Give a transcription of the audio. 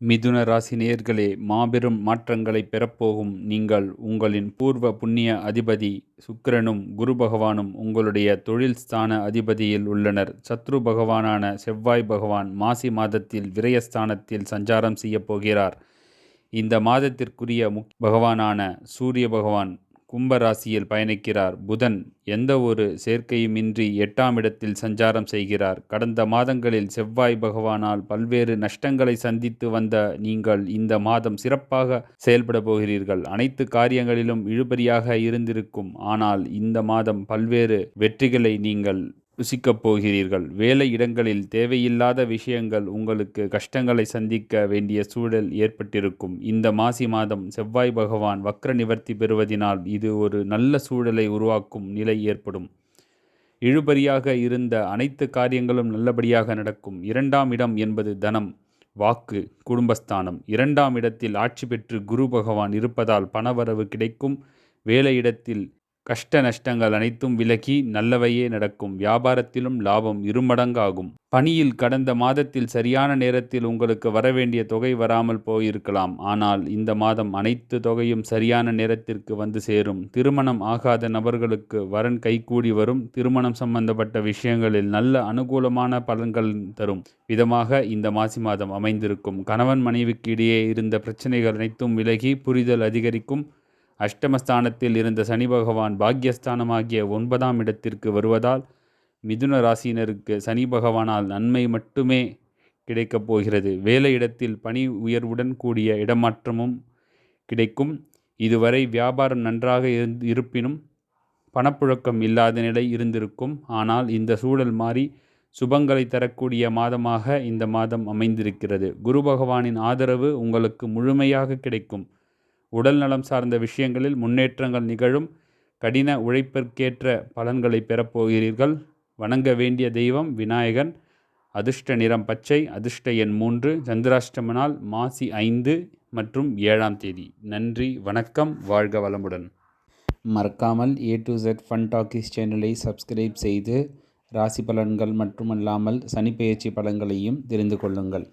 மிதுன ராசி நேர்களே மாபெரும் மாற்றங்களை பெறப்போகும் நீங்கள் உங்களின் பூர்வ புண்ணிய அதிபதி சுக்கிரனும் குரு பகவானும் உங்களுடைய தொழில் ஸ்தான அதிபதியில் உள்ளனர். சத்ரு பகவானான செவ்வாய் பகவான் மாசி மாதத்தில் விரயஸ்தானத்தில் சஞ்சாரம் செய்யப் போகிறார். இந்த மாதத்திற்குரிய முக் பகவானான சூரிய பகவான் கும்பராசியில் பயணிக்கிறார். புதன் எந்த ஒரு சேர்க்கையுமின்றி எட்டாம் இடத்தில் சஞ்சாரம் செய்கிறார். கடந்த மாதங்களில் செவ்வாய் பகவானால் பல்வேறு நஷ்டங்களை சந்தித்து வந்த நீங்கள் இந்த மாதம் சிறப்பாக செயல்பட போகிறீர்கள். அனைத்து காரியங்களிலும் இழுபறியாக இருந்திருக்கும். ஆனால் இந்த மாதம் பல்வேறு வெற்றிகளை நீங்கள் ருசிக்கப் போகிறீர்கள் வேலை இடங்களில் தேவையில்லாத விஷயங்கள் உங்களுக்கு கஷ்டங்களை சந்திக்க வேண்டிய சூழல் ஏற்பட்டிருக்கும். இந்த மாசி மாதம் செவ்வாய் பகவான் வக்ர நிவர்த்தி பெறுவதினால் இது ஒரு நல்ல சூழலை உருவாக்கும் நிலை ஏற்படும். இழுபறியாக இருந்த அனைத்து காரியங்களும் நல்லபடியாக நடக்கும். இரண்டாம் இடம் என்பது தனம் வாக்கு குடும்பஸ்தானம். இரண்டாம் இடத்தில் ஆட்சி பெற்று குரு பகவான் இருப்பதால் பணவரவு கிடைக்கும். வேலையிடத்தில் கஷ்ட நஷ்டங்கள் அனைத்தும் விலகி நல்லவையே நடக்கும். வியாபாரத்திலும் லாபம் இருமடங்காகும். பணியில் கடந்த மாதத்தில் சரியான நேரத்தில் உங்களுக்கு வரவேண்டிய தொகை வராமல் போயிருக்கலாம். ஆனால் இந்த மாதம் அனைத்து தொகையும் சரியான நேரத்திற்கு வந்து சேரும். திருமணம் ஆகாத நபர்களுக்கு வரன் கைகூடி வரும். திருமணம் சம்பந்தப்பட்ட விஷயங்களில் நல்ல அனுகூலமான பலன்கள் தரும். விதமாக இந்த மாசி மாதம் அமைந்திருக்கும். கணவன் மனைவிக்கு இடையே இருந்த பிரச்சனைகள் அனைத்தும் விலகி புரிதல் அதிகரிக்கும். அஷ்டமஸ்தானத்தில் இருந்த சனி பகவான் பாக்யஸ்தானமாகிய ஒன்பதாம் இடத்திற்கு வருவதால் மிதுன ராசியினருக்கு சனி பகவானால் நன்மை மட்டுமே கிடைக்கப் போகிறது. வேலை இடத்தில் பணி உயர்வுடன் கூடிய இடமாற்றமும் கிடைக்கும். இதுவரை வியாபாரம் நன்றாக இருப்பினும் பணப்புழக்கம் இல்லாத நிலை இருந்திருக்கும். ஆனால் இந்த சூழல் மாறி சுபங்களை தரக்கூடிய மாதமாக இந்த மாதம் அமைந்திருக்கிறது. குரு பகவானின் ஆதரவு உங்களுக்கு முழுமையாக கிடைக்கும். உடல் நலம் சார்ந்த விஷயங்களில் முன்னேற்றங்கள் நிகழும். கடின உழைப்பிற்கேற்ற பலன்களை பெறப்போகிறீர்கள். வணங்க வேண்டிய தெய்வம் விநாயகன். அதிர்ஷ்ட நிறம் பச்சை அதிர்ஷ்ட எண் மூன்று சந்திராஷ்டம நாள் மாசி ஐந்து மற்றும் ஏழாம் தேதி. நன்றி வணக்கம் வாழ்க வளமுடன். மறக்காமல் A to Z fun talkies சேனலை சப்ஸ்கிரைப் செய்து ராசி பலன்கள் மட்டுமல்லாமல் சனிப்பெயர்ச்சி பலன்களையும் தெரிந்து கொள்ளுங்கள்.